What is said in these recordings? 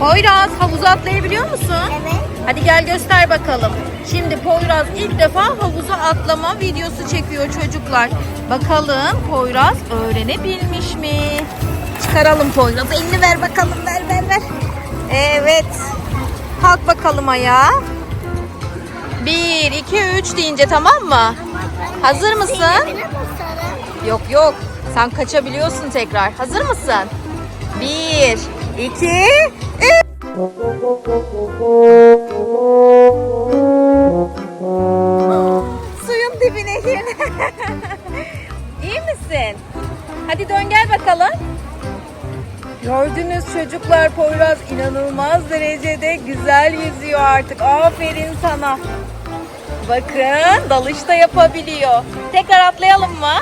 Poyraz havuza atlayabiliyor musun? Evet. Hadi gel göster bakalım. Şimdi Poyraz ilk defa havuza atlama videosu çekiyor çocuklar. Bakalım Poyraz öğrenebilmiş mi? Çıkaralım Poyraz. Elini ver bakalım. Ver ver ver. Evet. Kalk bakalım ayağa. Bir, iki, üç deyince tamam mı? Hazır mısın? Yok yok. Sen kaçabiliyorsun tekrar. Hazır mısın? Bir, iki. Suyun dibine gir. İyi misin? Hadi dön gel bakalım. Gördünüz çocuklar Poyraz inanılmaz derecede güzel yüzüyor artık. Aferin sana. Bakın dalış da yapabiliyor. Tekrar atlayalım mı?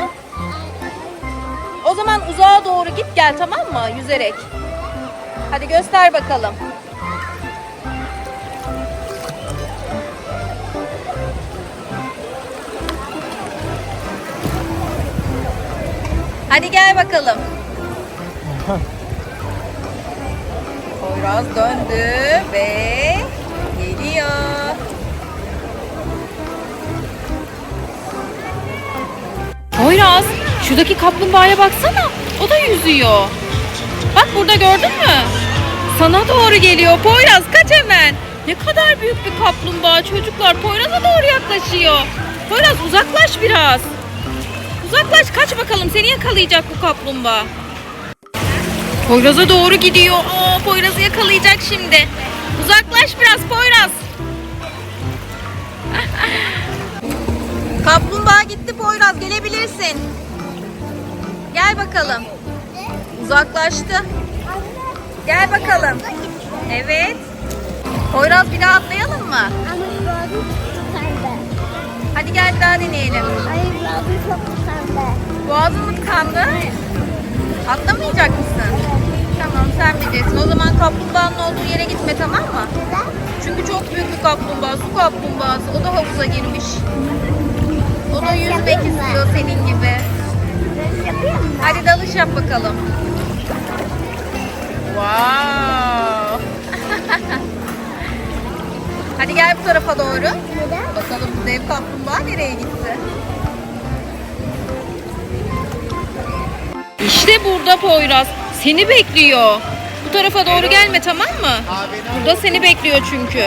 O zaman uzağa doğru git gel tamam mı? Yüzerek. Hadi göster bakalım. Hadi gel bakalım. Poyraz döndü ve geliyor. Poyraz, şuradaki kaplumbağaya baksana. O da yüzüyor. Bak burada gördün mü? Sana doğru geliyor. Poyraz kaç hemen. Ne kadar büyük bir kaplumbağa çocuklar. Poyraz'a doğru yaklaşıyor. Poyraz uzaklaş biraz. Uzaklaş kaç bakalım seni yakalayacak bu kaplumbağa. Poyraz'a doğru gidiyor. Aa, Poyraz'ı yakalayacak şimdi. Uzaklaş biraz Poyraz. Kaplumbağa gitti Poyraz gelebilirsin. Gel bakalım. Uzaklaştı. Gel bakalım. Evet. Poyraz bir daha atlayalım mı? Hadi gel daha deneyelim. Hayır boğazım çok tıkandı. Boğazın mı tıkandı? Atlamayacak mısın? Tamam sen bilirsin. O zaman kaplumbağanın olduğu yere gitme tamam mı? Neden? Çünkü çok büyük bir kaplumbağa, su kaplumbağası. O da havuza girmiş. O da yüzmek istiyor senin gibi. Hadi dalış yap bakalım. Wow. Hadi gel bu tarafa doğru. Neden? Bakalım bu dev kaplumbağa nereye gitti? İşte burada Poyraz. Seni bekliyor. Bu tarafa doğru gelme tamam mı? Burada seni bekliyor çünkü.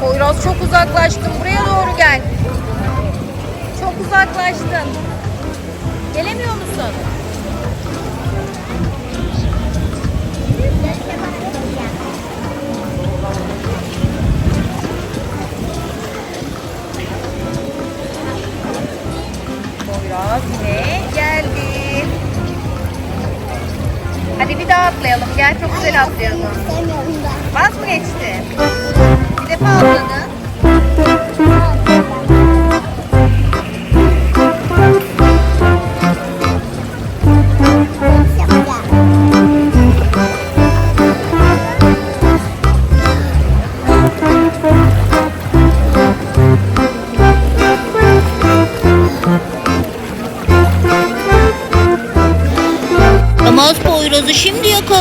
Poyraz çok uzaklaştın. Buraya doğru gel. Çok uzaklaştın. Gelemiyor musun? Atlayalım. İstemiyorum ben. Vaz mı geçti? Bir defa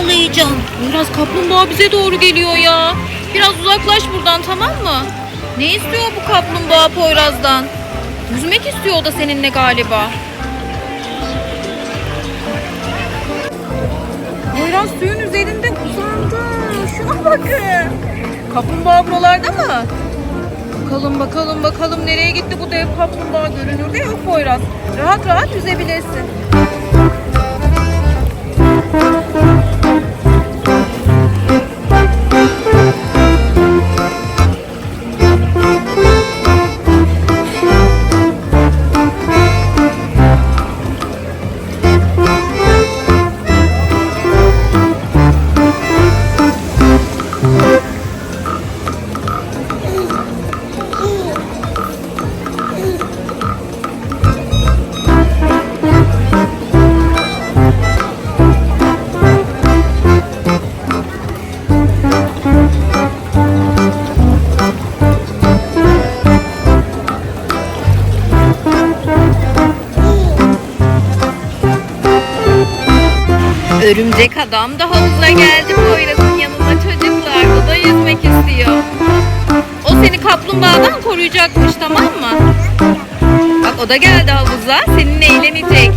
yakalayacağım. Poyraz kaplumbağa bize doğru geliyor ya. Biraz uzaklaş buradan tamam mı? Ne istiyor bu kaplumbağa Poyraz'dan? Yüzmek istiyor o da seninle galiba. Poyraz suyun üzerinde uzandı. Şuna bakın. Kaplumbağa buralarda mı? Bakalım bakalım bakalım nereye gitti bu dev kaplumbağa görünürde yok Poyraz. Rahat rahat yüzebilirsin. Örümcek adam da havuza geldi Poyraz'ın yanına. istiyor. O seni kaplumbağadan koruyacakmış tamam mı? Bak o da geldi havuza. Seninle eğlenecek.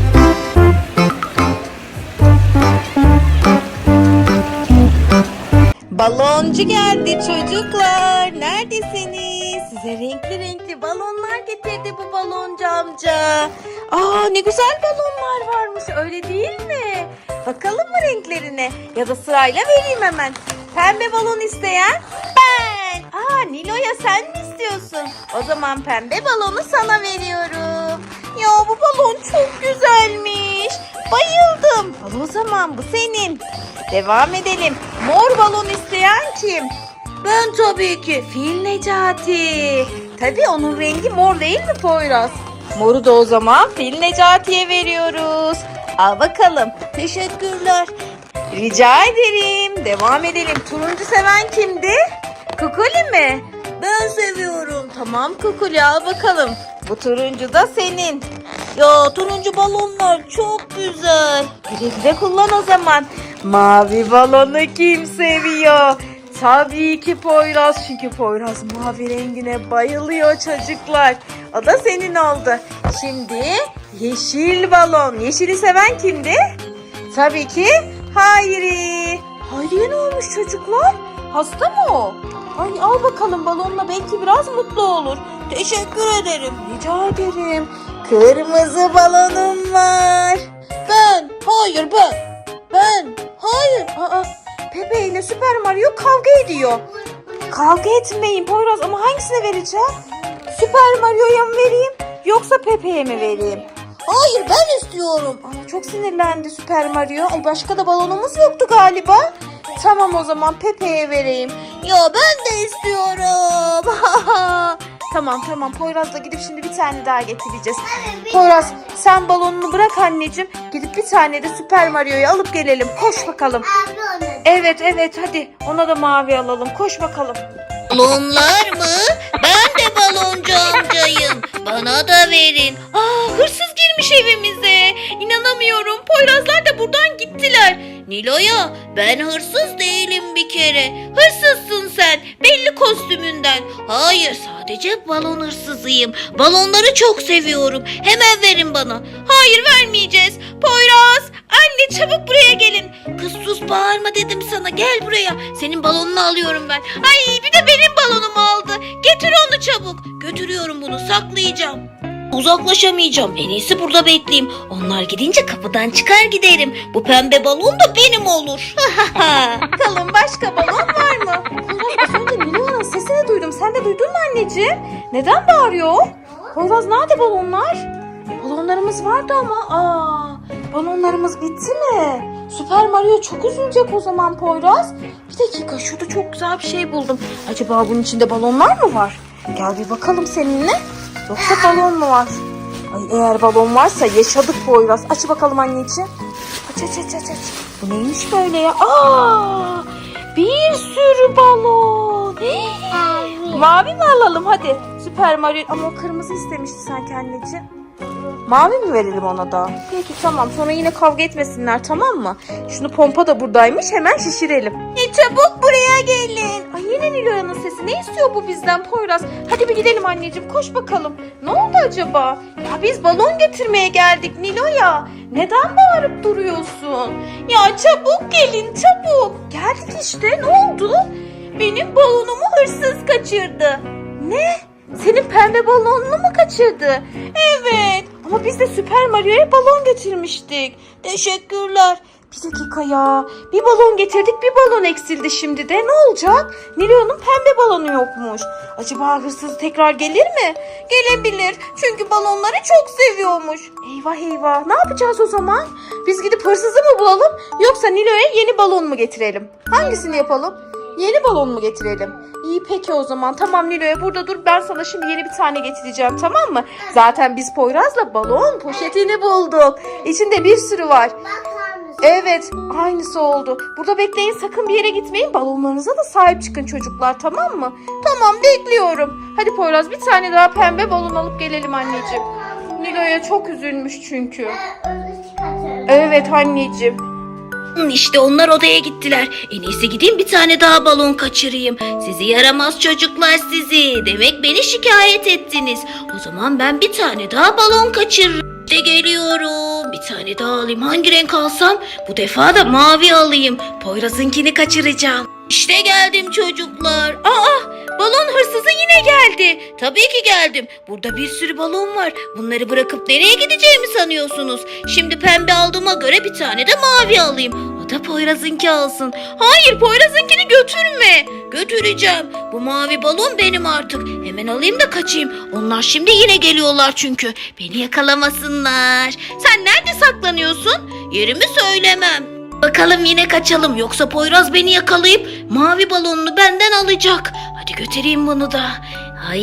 Baloncu geldi çocuklar. Neredesiniz? Size renkli renkli balonlar getirdi bu baloncu amca. Aa ne güzel balonlar varmış öyle değil mi? Bakalım mı renklerine? Ya da sırayla vereyim hemen. Pembe balon isteyen ben. Aa Nilo'ya sen mi istiyorsun? O zaman pembe balonu sana veriyorum. Ya bu balon çok güzelmiş. Bayıldım. Al o zaman bu senin. Devam edelim. Mor balon isteyen kim? Ben tabii ki. Fil Necati. Tabii onun rengi mor değil mi Poyraz? Moru da o zaman Fil Necati'ye veriyoruz. Al bakalım. Teşekkürler. Rica ederim. Devam edelim. Turuncu seven kimdi? Kukuli mi? Ben seviyorum. Tamam Kukuli al bakalım. Bu turuncu da senin. Ya turuncu balonlar çok güzel. Güle güle kullan o zaman. Mavi balonu kim seviyor? Tabii ki Poyraz çünkü Poyraz mavi rengine bayılıyor çocuklar. O da senin oldu. Şimdi yeşil balon. Yeşili seven kimdi? Tabii ki Hayri. Hayri'ye ne olmuş çocuklar? Hasta mı o? Ay al bakalım balonla belki biraz mutlu olur. Teşekkür ederim. Rica ederim. Kırmızı balonum var. Ben. Hayır ben. Ben. Hayır. Aa, ile Süper Mario kavga ediyor. Kavga etmeyin Poyraz ama hangisine vereceğim? Süper Mario'ya mı vereyim yoksa Pepe'ye mi vereyim? Hayır ben istiyorum. Ama çok sinirlendi Süper Mario. Ay başka da balonumuz yoktu galiba. Tamam o zaman Pepe'ye vereyim. Ya ben de istiyorum. tamam tamam Poyraz'la gidip şimdi bir tane daha getireceğiz. Poyraz sen balonunu bırak anneciğim. Gidip bir tane de Süper Mario'yu alıp gelelim. Koş bakalım. Evet evet hadi ona da mavi alalım. Koş bakalım. Balonlar mı? Ben de baloncu amcayım. Bana da verin. Aa hırsız girmiş evimize. İnanamıyorum. Poyrazlar da buradan gittiler. Nilo'ya ben hırsız değilim bir kere. Hırsızsın sen. Belli kostümünden. Hayır sadece balon hırsızıyım. Balonları çok seviyorum. Hemen verin bana. Hayır vermeyeceğiz. Poyraz, anne çabuk buraya gelin. Kız sus bağırma dedim sana. Gel buraya. Senin balonunu alıyorum ben. Ay bir de benim balonumu aldı. Getir onu çabuk. Götürüyorum bunu saklayacağım. Uzaklaşamayacağım. En iyisi burada bekleyeyim. Onlar gidince kapıdan çıkar giderim. Bu pembe balon da benim olur. Bakalım başka balon var mı? Poyraz az önce Nilo'nun sesini duydum. Sen de duydun mu anneciğim? Neden bağırıyor? Poyraz nerede balonlar? Balonlarımız vardı ama. Aa, balonlarımız bitti mi? Süper Mario çok üzülecek o zaman Poyraz. Bir dakika şurada çok güzel bir şey buldum. Acaba bunun içinde balonlar mı var? Gel bir bakalım seninle. Yoksa balon mu var? Ay eğer balon varsa yaşadık Poyraz. Aç bakalım anneciğim. Aç aç aç aç aç. Bu neymiş böyle ya? Aa! Bir sürü balon. Mavi mi alalım hadi. Süper Mario ama o kırmızı istemişti sanki anneciğim. Mavi mi verelim ona da? Peki tamam sonra yine kavga etmesinler tamam mı? Şunu pompa da buradaymış hemen şişirelim. E çabuk buraya gelin. Ay yine Nilo'yanın sesi. Ne istiyor bu bizden Poyraz? Hadi bir gidelim anneciğim koş bakalım. Ne oldu acaba? Ya biz balon getirmeye geldik Nilo'ya. Neden bağırıp duruyorsun? Ya çabuk gelin çabuk. Geldik işte ne oldu? Benim balonumu hırsız kaçırdı. Ne? Senin pembe balonunu mu kaçırdı? Evet. Ama biz de Süper Mario'ya balon getirmiştik. Teşekkürler. Bir dakika ya. Bir balon getirdik bir balon eksildi şimdi de. Ne olacak? Nilo'nun pembe balonu yokmuş. Acaba hırsız tekrar gelir mi? Gelebilir. Çünkü balonları çok seviyormuş. Eyvah eyvah. Ne yapacağız o zaman? Biz gidip hırsızı mı bulalım? Yoksa Nilo'ya yeni balon mu getirelim? Hangisini yapalım? Yeni balon mu getirelim? İyi peki o zaman. Tamam Nilo'ya burada dur. Ben sana şimdi yeni bir tane getireceğim tamam mı? Zaten biz Poyraz'la balon poşetini bulduk. İçinde bir sürü var. Bakar mısın? Evet aynısı oldu. Burada bekleyin sakın bir yere gitmeyin. Balonlarınıza da sahip çıkın çocuklar tamam mı? Tamam bekliyorum. Hadi Poyraz bir tane daha pembe balon alıp gelelim anneciğim. Nilo'ya çok üzülmüş çünkü. Evet anneciğim. İşte onlar odaya gittiler. En iyisi gideyim bir tane daha balon kaçırayım. Sizi yaramaz çocuklar sizi. Demek beni şikayet ettiniz. O zaman ben bir tane daha balon kaçırırım. İşte geliyorum. Bir tane daha alayım. Hangi renk alsam? Bu defa da mavi alayım. Poyraz'ınkini kaçıracağım. İşte geldim çocuklar. Aa balon hırsızı yine geldi. Tabii ki geldim. Burada bir sürü balon var. Bunları bırakıp nereye gideceğimi sanıyorsunuz? Şimdi pembe aldığıma göre bir tane de mavi alayım. O da Poyraz'ınki alsın. Hayır Poyraz'ınkini götürme. Götüreceğim. Bu mavi balon benim artık. Hemen alayım da kaçayım. Onlar şimdi yine geliyorlar çünkü. Beni yakalamasınlar. Sen nerede saklanıyorsun? Yerimi söylemem. Bakalım yine kaçalım yoksa Poyraz beni yakalayıp mavi balonunu benden alacak. Hadi götüreyim bunu da. Ay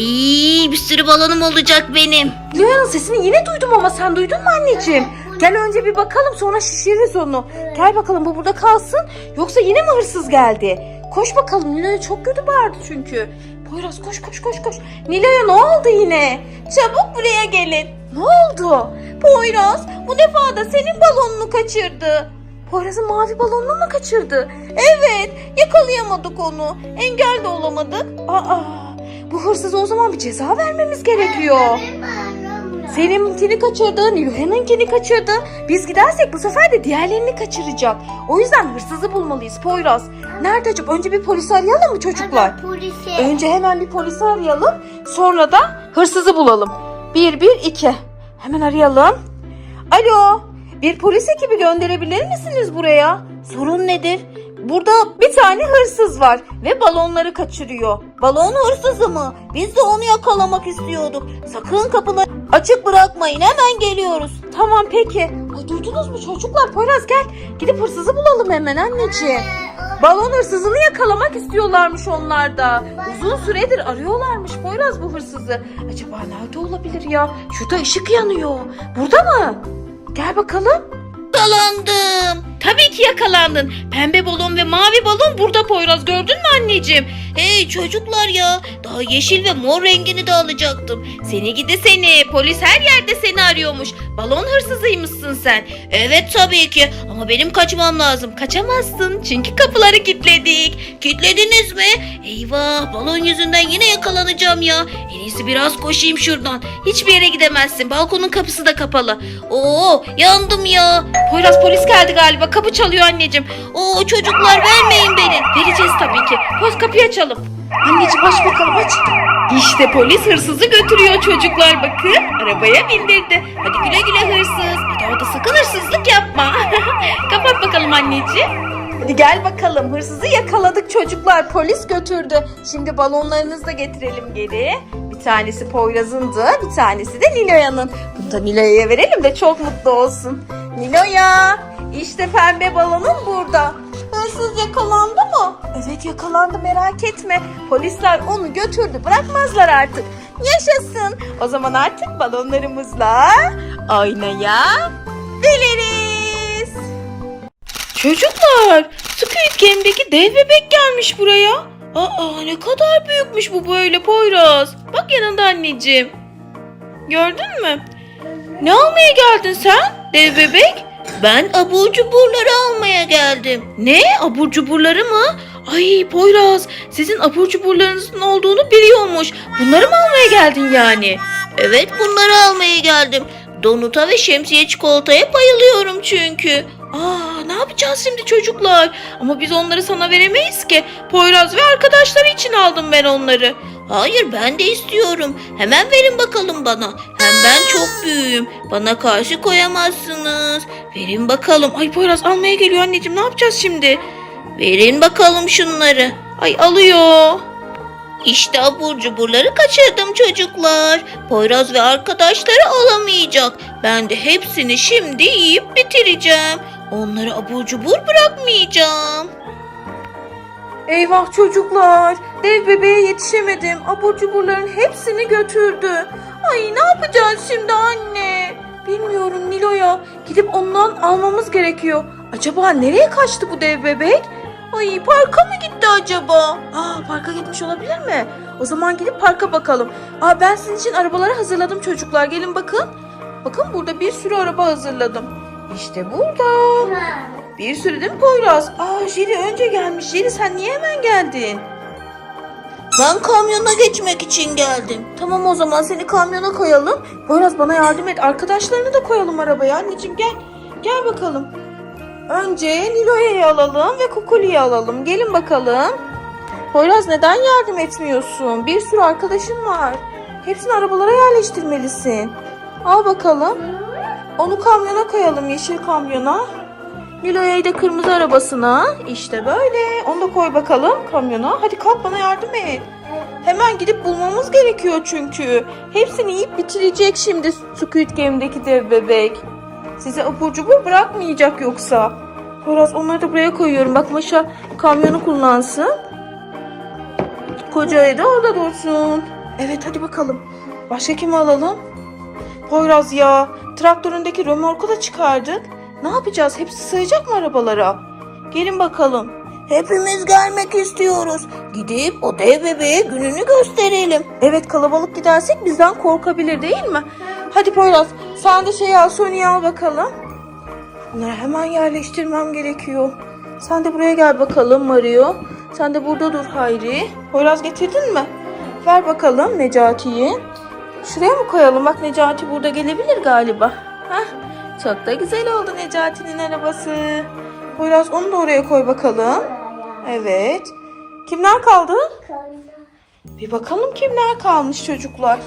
bir sürü balonum olacak benim. Nilo'nun sesini yine duydum ama sen duydun mu anneciğim? Gel önce bir bakalım sonra şişiririz onu. Gel bakalım bu burada kalsın. Yoksa yine mi hırsız geldi? Koş bakalım Nilo'ya çok kötü bağırdı çünkü. Poyraz koş koş koş koş. Nilo'ya ne oldu yine? Çabuk buraya gelin. Ne oldu? Poyraz bu defa da senin balonunu kaçırdı. Poyraz'ın mavi balonunu mu kaçırdı? Evet yakalayamadık onu. Engel de olamadık. Aa, bu hırsıza o zaman bir ceza vermemiz gerekiyor. Seninkini kaçırdı, Nilüfer'inkini kaçırdı. Biz gidersek bu sefer de diğerlerini kaçıracak. O yüzden hırsızı bulmalıyız Poyraz. Nerede acaba? Önce bir polisi arayalım mı çocuklar? Önce hemen bir polisi arayalım. Sonra da hırsızı bulalım. 112. Hemen arayalım. Alo. Bir polis ekibi gönderebilir misiniz buraya? Sorun nedir? Burada bir tane hırsız var ve balonları kaçırıyor. Balon hırsızı mı? Biz de onu yakalamak istiyorduk. Sakın kapıları açık bırakmayın. Hemen geliyoruz. Tamam peki. Ay, duydunuz mu çocuklar? Poyraz gel. Gidip hırsızı bulalım hemen anneciğim. Balon hırsızını yakalamak istiyorlarmış onlar da. Uzun süredir arıyorlarmış Poyraz bu hırsızı. Acaba nerede olabilir ya? Şurada ışık yanıyor. Burada mı? Gel bakalım. Yakalandım. Tabii ki yakalandın. Pembe balon ve mavi balon burada Poyraz gördün mü anneciğim? Hey çocuklar ya daha yeşil ve mor rengini de alacaktım. Seni gidi seni polis her yerde seni arıyormuş. Balon hırsızıymışsın sen. Evet tabii ki ama benim kaçmam lazım. Kaçamazsın çünkü kapıları kilitledik. Kilitlediniz mi? Eyvah balon yüzünden yine yakalanacağım ya. En iyisi biraz koşayım şuradan. Hiçbir yere gidemezsin. Balkonun kapısı da kapalı. Oo yandım ya. Poyraz polis geldi galiba. Kapı çalıyor anneciğim. Oo çocuklar vermeyin beni. Vereceğiz tabii ki. Poz kapıyı açalım. Anneciğim aç bakalım aç. İşte polis hırsızı götürüyor çocuklar bakın. Arabaya bindirdi. Hadi güle güle hırsız. Bir daha da sakın hırsızlık yapma. Kapat bakalım anneciğim. Hadi gel bakalım hırsızı yakaladık çocuklar. Polis götürdü. Şimdi balonlarınızı da getirelim geri. Bir tanesi Poyraz'ındı, bir tanesi de Nilo'yanın. Bunu da Nilo'ya verelim de çok mutlu olsun. Nilo'ya, işte pembe balonun burada. Hırsız yakalandı mı? Evet yakalandı merak etme. Polisler onu götürdü bırakmazlar artık. Yaşasın. O zaman artık balonlarımızla oynaya biliriz. Çocuklar, Squid Game'deki dev bebek gelmiş buraya. Aa ne kadar büyükmüş bu böyle Poyraz. Bak yanında anneciğim. Gördün mü? Ne almaya geldin sen dev bebek? Ben abur cuburları almaya geldim. Ne? Abur cuburları mı? Ay Poyraz sizin abur cuburlarınızın olduğunu biliyormuş. Bunları mı almaya geldin yani? Evet bunları almaya geldim. Donuta ve şemsiye çikolataya bayılıyorum çünkü. Aa ne yapacağız şimdi çocuklar? Ama biz onları sana veremeyiz ki. Poyraz ve arkadaşları için aldım ben onları. Hayır ben de istiyorum. Hemen verin bakalım bana. Hem ben çok büyüğüm. Bana karşı koyamazsınız. Verin bakalım. Ay Poyraz almaya geliyor anneciğim. Ne yapacağız şimdi? Verin bakalım şunları. Ay alıyor. İşte abur cuburları kaçırdım çocuklar. Poyraz ve arkadaşları alamayacak. Ben de hepsini şimdi yiyip bitireceğim. Onları abur cubur bırakmayacağım. Eyvah çocuklar. Dev bebeğe yetişemedim. Abur cuburların hepsini götürdü. Ay ne yapacağız şimdi anne? Bilmiyorum Nilo'ya. Gidip ondan almamız gerekiyor. Acaba nereye kaçtı bu dev bebek? Ay parka mı gitti acaba? Aa parka gitmiş olabilir mi? O zaman gidip parka bakalım. Aa ben sizin için arabaları hazırladım çocuklar. Gelin bakın. Bakın burada bir sürü araba hazırladım. İşte burada. Bir sürü değil mi Poyraz? Aa Jeri önce gelmiş. Jeri sen niye hemen geldin? Ben kamyona geçmek için geldim. Tamam o zaman seni kamyona koyalım. Poyraz bana yardım et. Arkadaşlarını da koyalım arabaya. Anneciğim gel. Gel bakalım. Önce Nilo'yu alalım ve Kukuli'yi alalım. Gelin bakalım. Poyraz neden yardım etmiyorsun? Bir sürü arkadaşın var. Hepsini arabalara yerleştirmelisin. Al bakalım. Onu kamyona koyalım yeşil kamyona. Nilo'yu da kırmızı arabasına. İşte böyle. Onu da koy bakalım kamyona. Hadi kalk bana yardım et. Hemen gidip bulmamız gerekiyor çünkü. Hepsini yiyip bitirecek şimdi Squid Game'deki dev bebek. Size abur cubur bırakmayacak yoksa. Biraz onları da buraya koyuyorum. Bak Maşa kamyonu kullansın. Kocayı da orada dursun. Evet hadi bakalım. Başka kimi alalım? Poyraz ya. Traktöründeki römorku da çıkardık. Ne yapacağız? Hepsi sığacak mı arabalara? Gelin bakalım. Hepimiz gelmek istiyoruz. Gidip o dev bebeğe gününü gösterelim. Evet kalabalık gidersek bizden korkabilir değil mi? Hadi Poyraz sen de şey al Sony'yi al bakalım. Bunları hemen yerleştirmem gerekiyor. Sen de buraya gel bakalım Mario. Sen de burada dur Hayri. Poyraz getirdin mi? Ver bakalım Necati'yi. Şuraya mı koyalım? Bak Necati burada gelebilir galiba. Hah, çok da güzel oldu Necati'nin arabası. Poyraz onu da oraya koy bakalım. Evet. Kimler kaldı? Bir bakalım kimler kalmış çocuklar.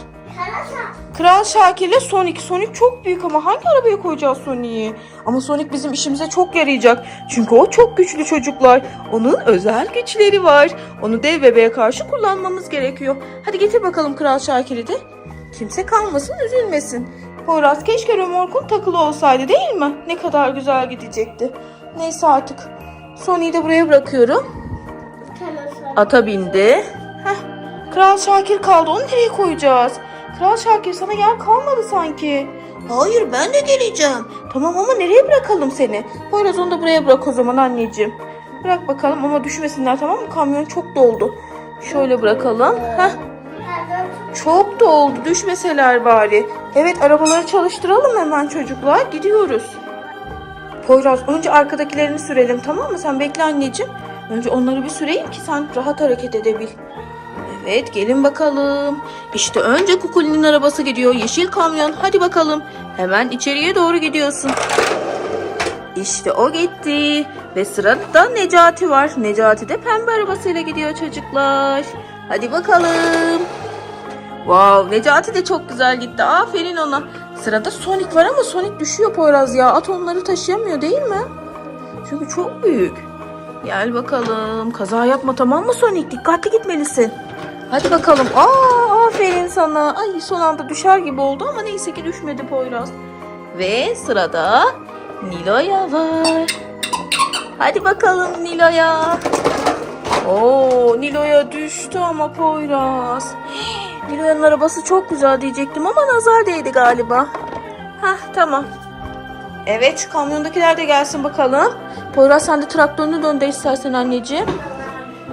Kral Şakir ile Sonic. Sonic çok büyük ama hangi arabaya koyacağız Sonic'i? Ama Sonic bizim işimize çok yarayacak. Çünkü o çok güçlü çocuklar. Onun özel güçleri var. Onu dev bebeğe karşı kullanmamız gerekiyor. Hadi getir bakalım Kral Şakir'i de. Kimse kalmasın üzülmesin. Poyraz keşke römorkun takılı olsaydı değil mi? Ne kadar güzel gidecekti. Neyse artık. Sonic'i de buraya bırakıyorum. Ata bindi. Heh, Kral Şakir kaldı. Onu nereye koyacağız? Kral Şakir sana yer kalmadı sanki. Hayır ben de geleceğim. Tamam ama nereye bırakalım seni? Poyraz onu da buraya bırak o zaman anneciğim. Bırak bakalım ama düşmesinler tamam mı? Kamyon çok doldu. Şöyle bırakalım. Heh, çok doldu. Düşmeseler bari. Evet arabaları çalıştıralım hemen çocuklar. Gidiyoruz. Poyraz önce arkadakilerini sürelim tamam mı? Sen bekle anneciğim. Önce onları bir süreyim ki sen rahat hareket edebil. Evet gelin bakalım. İşte önce Kukuli'nin arabası gidiyor. Yeşil kamyon. Hadi bakalım. Hemen içeriye doğru gidiyorsun. İşte o gitti. Ve sırada Necati var. Necati de pembe arabasıyla gidiyor çocuklar. Hadi bakalım. Wow Necati de çok güzel gitti. Aferin ona. Sırada Sonic var ama Sonic düşüyor Poyraz ya. At onları taşıyamıyor değil mi? Çünkü çok büyük. Gel bakalım. Kaza yapma tamam mı Sonic? Dikkatli gitmelisin. Hadi bakalım. Aa aferin sana. Ay son anda düşer gibi oldu ama neyse ki düşmedi Poyraz. Ve sırada Nilo'ya var. Hadi bakalım Nilo'ya. Oo Nilo'ya düştü ama Poyraz. Nilo'nun arabası çok güzel diyecektim ama nazar değdi galiba. Hah tamam. Evet kamyondakiler de gelsin bakalım. Poyraz sen de traktörünü döndür istersen anneciğim.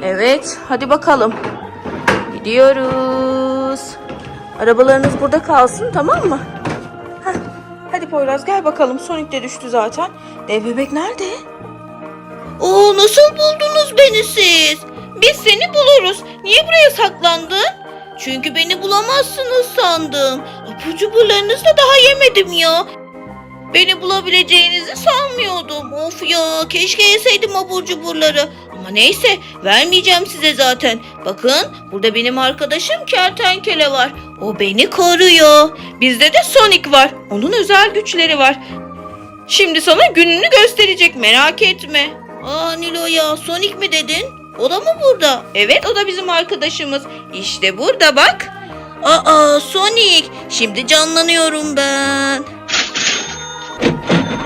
Evet hadi bakalım. Gidiyoruz. Arabalarınız burada kalsın tamam mı? Heh, hadi Poyraz gel bakalım. Sonic de düştü zaten. Dev bebek nerede? Oo nasıl buldunuz beni siz? Biz seni buluruz. Niye buraya saklandın? Çünkü beni bulamazsınız sandım. Abur cuburlarınızı da daha yemedim ya. Beni bulabileceğinizi sanmıyordum. Of ya keşke yeseydim abur cuburları. Ama neyse vermeyeceğim size zaten. Bakın burada benim arkadaşım kertenkele var. O beni koruyor. Bizde de Sonic var. Onun özel güçleri var. Şimdi sana gününü gösterecek merak etme. Aa Nilo ya Sonic mi dedin? O da mı burada? Evet o da bizim arkadaşımız. İşte burada bak. Aa Sonic şimdi canlanıyorum ben.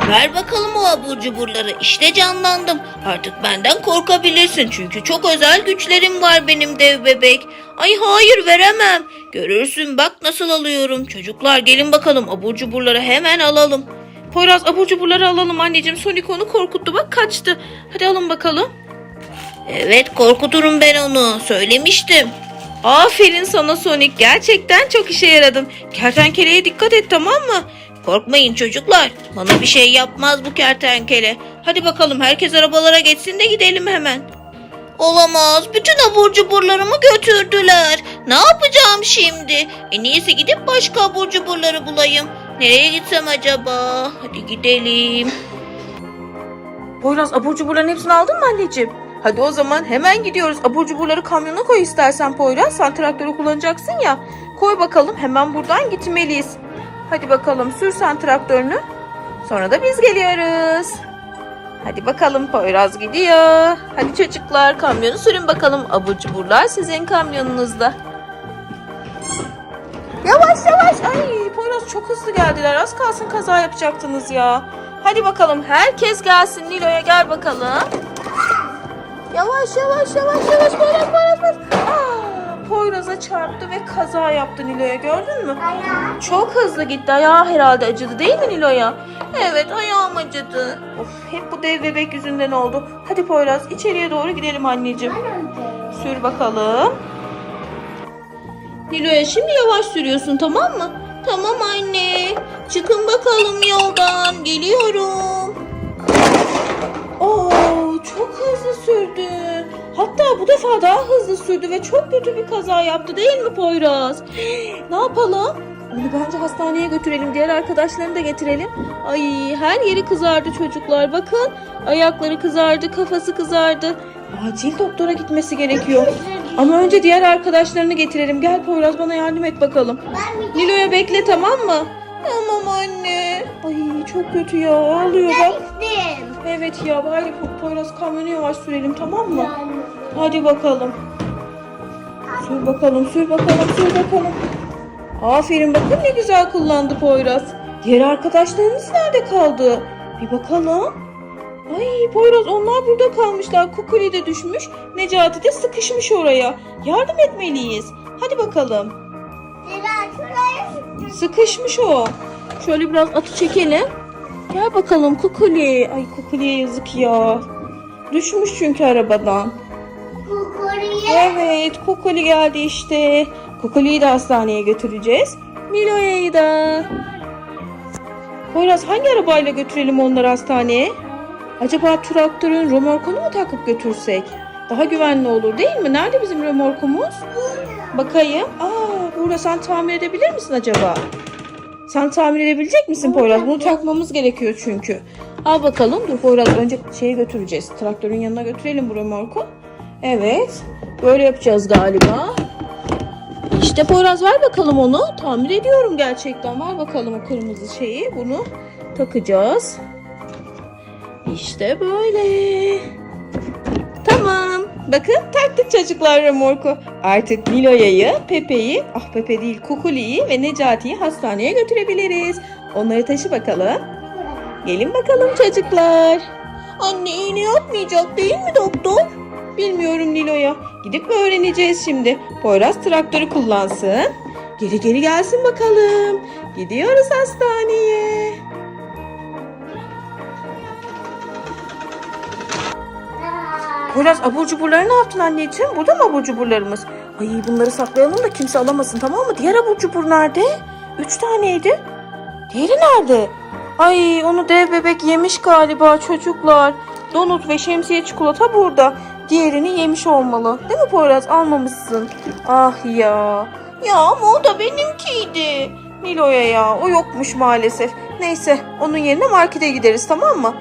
Ver bakalım o abur cuburları. İşte canlandım. Artık benden korkabilirsin. Çünkü çok özel güçlerim var benim dev bebek. Ay hayır veremem. Görürsün bak nasıl alıyorum. Çocuklar gelin bakalım abur cuburları hemen alalım. Poyraz abur cuburları alalım anneciğim. Sonic onu korkuttu bak kaçtı. Hadi alın bakalım. Evet korkuturum ben onu. Söylemiştim. Aferin sana Sonic. Gerçekten çok işe yaradın. Kertenkeleye dikkat et tamam mı? Korkmayın çocuklar. Bana bir şey yapmaz bu kertenkele. Hadi bakalım herkes arabalara geçsin de gidelim hemen. Olamaz. Bütün abur cuburlarımı götürdüler. Ne yapacağım şimdi? En iyisi gidip başka abur cuburları bulayım. Nereye gitsem acaba? Hadi gidelim. Poyraz abur cuburların hepsini aldın mı anneciğim? Hadi o zaman hemen gidiyoruz. Abur cuburları kamyona koy istersen Poyraz. Sen traktörü kullanacaksın ya. Koy bakalım hemen buradan gitmeliyiz. Hadi bakalım sür sen traktörünü. Sonra da biz geliyoruz. Hadi bakalım Poyraz gidiyor. Hadi çocuklar kamyonu sürün bakalım. Abur cuburlar sizin kamyonunuzda. Yavaş yavaş. Ay Poyraz çok hızlı geldiler. Az kalsın kaza yapacaktınız ya. Hadi bakalım herkes gelsin. Nilo'ya gel bakalım. Yavaş yavaş yavaş yavaş Poyraz Poyraz Poyraz. Aa, Poyraz'a çarptı ve kaza yaptı Nilo'ya gördün mü? Ayağım. Çok hızlı gitti. Ayağı herhalde acıdı değil mi Nilo'ya? Evet ayağım acıdı. Of hep bu dev bebek yüzünden oldu. Hadi Poyraz içeriye doğru gidelim anneciğim. Sür bakalım. Nilo'ya şimdi yavaş sürüyorsun tamam mı? Tamam anne. Çıkın bakalım yoldan. Geliyorum. Oo, çok hızlı sürdü. Hatta bu defa daha hızlı sürdü ve çok kötü bir kaza yaptı değil mi Poyraz? Ne yapalım? Onu bence hastaneye götürelim. Diğer arkadaşlarını da getirelim. Ay her yeri kızardı çocuklar. Bakın ayakları kızardı, kafası kızardı. Acil doktora gitmesi gerekiyor. Ama önce diğer arkadaşlarını getirelim. Gel Poyraz bana yardım et bakalım. Nilo'ya bekle tamam mı? Tamam anne. Ay çok kötü ya ağlıyor bak. Evet ya bari Po- Poyraz kamyonu yavaş sürelim tamam mı? Hadi bakalım. Sür bakalım sür bakalım sür bakalım. Aferin bakın ne güzel kullandı Poyraz. Diğer arkadaşlarınız nerede kaldı? Bir bakalım. Ay Poyraz onlar burada kalmışlar. Kukuli de düşmüş. Necati de sıkışmış oraya. Yardım etmeliyiz. Hadi bakalım. Zira şuraya. Sıkışmış o. Şöyle biraz atı çekelim. Gel bakalım Kukuli. Ay Kukuli'ye yazık ya. Düşmüş çünkü arabadan. Kukuriye. Evet Kukuli geldi işte. Kukuli'yi de hastaneye götüreceğiz. Nilo'yu da. Poyraz hangi arabayla götürelim onları hastaneye? Acaba traktörün römorkunu mu takıp götürsek? Daha güvenli olur değil mi? Nerede bizim römorkumuz? Bakayım. Aa, burada sen tamir edebilir misin acaba? Sen tamir edebilecek misin Poyraz? Bunu takmamız gerekiyor çünkü. Al bakalım. Dur Poyraz önce şeye götüreceğiz. Traktörün yanına götürelim bu römorku. Evet. Böyle yapacağız galiba. İşte Poyraz ver bakalım onu. Tamir ediyorum gerçekten. Ver bakalım o kırmızı şeyi. Bunu takacağız. İşte böyle. Bakın taktık çocuklar remorku. Artık Nilo'ya'yı, Pepe'yi, ah Pepe değil Kukuli'yi ve Necati'yi hastaneye götürebiliriz. Onları taşı bakalım. Gelin bakalım çocuklar. Anne iğne yapmayacak değil mi doktor? Bilmiyorum Nilo'ya. Gidip öğreneceğiz şimdi. Poyraz traktörü kullansın. Geri geri gelsin bakalım. Gidiyoruz hastaneye. Poyraz abur cuburları ne yaptın anneciğim? Burada mı abur cuburlarımız? Ay bunları saklayalım da kimse alamasın tamam mı? Diğer abur cubur nerede? Üç taneydi. Diğeri nerede? Ay onu dev bebek yemiş galiba çocuklar. Donut ve şemsiye çikolata burada. Diğerini yemiş olmalı. Değil mi Poyraz? Almamışsın. Ah ya. Ya ama o da benimkiydi. Nilo'ya ya o yokmuş maalesef. Neyse onun yerine markete gideriz tamam mı?